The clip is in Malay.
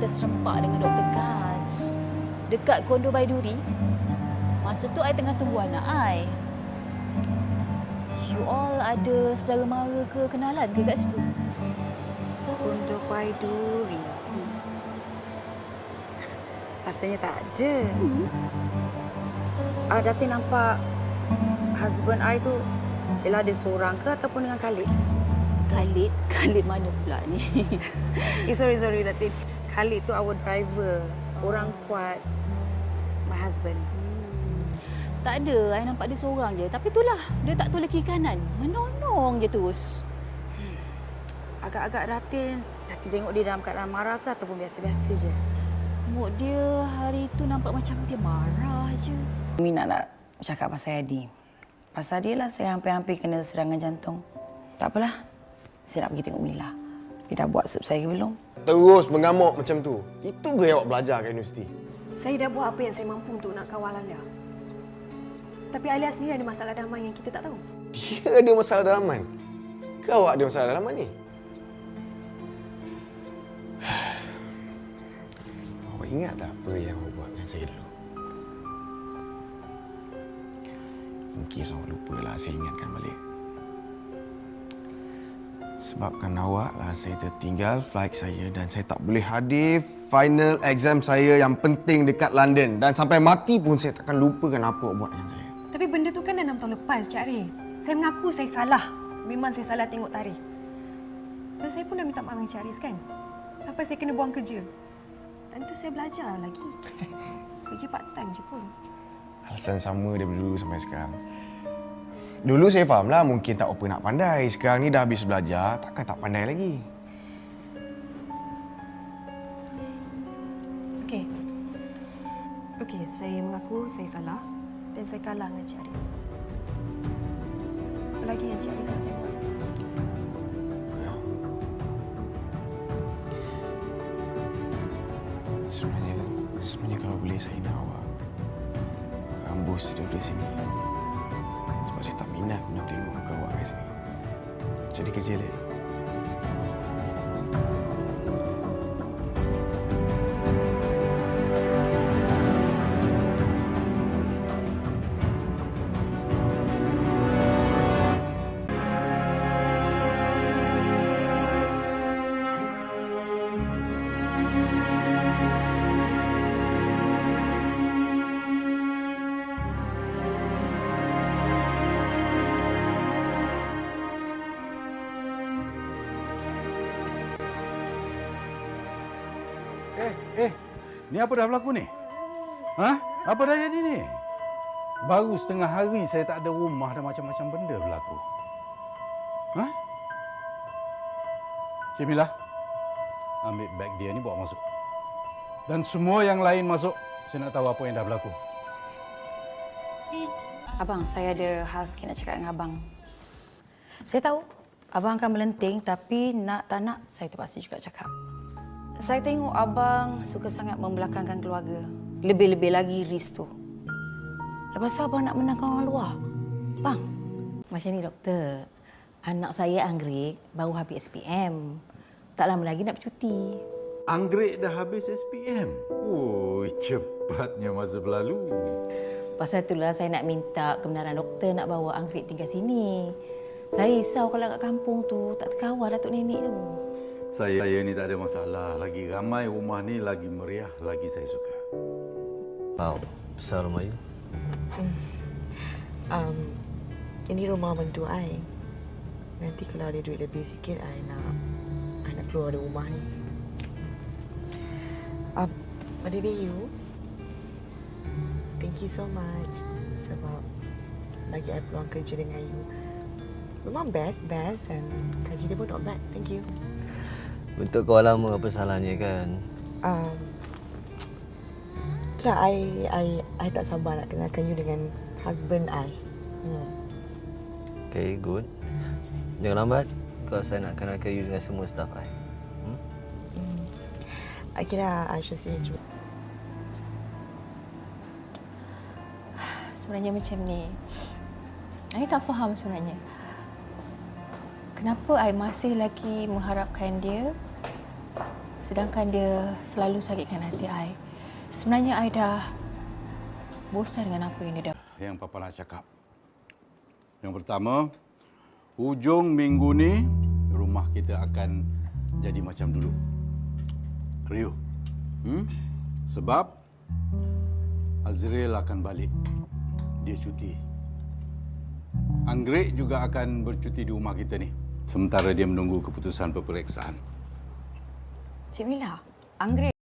terserempak dengan Dr. Kaz. Dekat kondo Baiduri. Masa tu I tengah tunggu anak I. You all ada saudara mara ke kenalan ke kat situ? Untuk Baiduri. Rasanya tak ada. Ah, Datin nampak husband I tu ialah dia seorang ke ataupun dengan Khalid? Khalid? Khalid mana pula ni? Eh, sorry, sorry Datin. Khalid tu our driver. Orang kuat. My husband. tak ada, I nampak dia seorang je. Tapi itulah, dia tak toleh kiri kanan. Menonong je terus. Agak-agak Datin. Datin tengok dia dalam keadaan marah ke ataupun biasa-biasa je? Mood dia hari tu nampak macam dia marah je. Mina nak cakap pasal Adi. Pasal dia lah saya hampir-hampir kena serangan jantung. Tak apalah. Saya nak pergi tengok Mila. Dia dah buat sup saya ke belum? Terus mengamuk macam tu. Itu ke yang awak belajar kat universiti? Saya dah buat apa yang saya mampu untuk nak kawal Alia. Tapi Alia sendiri ada masalah dalaman yang kita tak tahu. Dia ada masalah dalaman. Kau ada masalah dalaman ni? Awak ingat tak apa yang awak buat dengan saya dulu? In case awak lupa lah, saya ingatkan balik. Sebabkan awak lah saya tertinggal flight saya dan saya tak boleh hadir final exam saya yang penting dekat London. Dan sampai mati pun saya takkan lupakan apa awak buat dengan saya. Tapi benda tu kan dah 6 tahun lepas, Cik Aris. Saya mengaku saya salah. Memang saya salah tengok tarikh. Dan saya pun dah minta maaf dengan Cik Aris kan. Sampai saya kena buang kerja. Dan tu saya belajar lagi. Kerja part time je pun. Alasan sama daripada dulu sampai sekarang. Dulu saya faham lah mungkin tak apa nak pandai. Sekarang ni dah habis belajar, takkan tak pandai lagi. Okey. Okey, saya mengaku saya salah dan saya kalah dengan Cik Aris. Apa lagi yang Cik Aris nak saya buat? Sebenarnya, sebenarnya kalau boleh saya nak awak rambus daripada sini. Sebab saya tak minat nak tengok muka awak kat sini. Jadi kerja lain. Eh. Ni apa dah berlaku ni? Ha? Apa dah jadi ni? Baru setengah hari saya tak ada rumah dan macam-macam benda berlaku. Ha? Cik Mila, ambil beg dia ni bawa masuk. Dan semua yang lain masuk. Saya nak tahu apa yang dah berlaku. Abang, saya ada hal sikit nak cakap dengan abang. Saya tahu abang akan melenting tapi nak tak nak saya terpaksa juga cakap. Saya tengok abang suka sangat membelakangkan keluarga. Lebih-lebih lagi Riz tu. Lepas tu abang nak menangkan orang luar. Bang, Macam ni doktor, anak saya Anggrek baru habis SPM. Tak lama lagi nak bercuti. Anggrek dah habis SPM. Oh, cepatnya masa berlalu. Pasal itulah saya nak minta kebenaran doktor nak bawa Anggrek tinggal sini. Saya risau kalau kat kampung tu tak terkawal datuk nenek tu. Saya, saya ni tak ada masalah. Lagi ramai rumah ni, lagi meriah, lagi saya suka. Wow, besar rumah you. Um, ini rumah mentua I. Nanti kalau ada duit lebih sikit, I nak I nak keluar dari rumah ni. Um, Pada you, thank you so much sebab bagi I peluang kerja dengan you. Memang best, best and gaji dia pun not bad. Thank you. Untuk kau lama apa salahnya kan? Um, itulah I, I, I tak sabar nak kenalkan you dengan husband I. Hmm. Okay, good. Jangan lambat. Kau saya nak kenalkan you dengan semua staff I. I kira I should see you. Sebenarnya macam ni. I tak faham sebenarnya. Kenapa I masih lagi mengharapkan dia Sedangkan dia selalu sakitkan hati I. Sebenarnya I dah bosan dengan apa yang dia dah Yang Papa nak cakap. Yang pertama, hujung minggu ni rumah kita akan jadi macam dulu. Riuh. Hmm? Sebab Azril akan balik. Dia cuti. Anggrek juga akan bercuti di rumah kita ni. Sementara dia menunggu keputusan peperiksaan. Cik Mila, Anggrek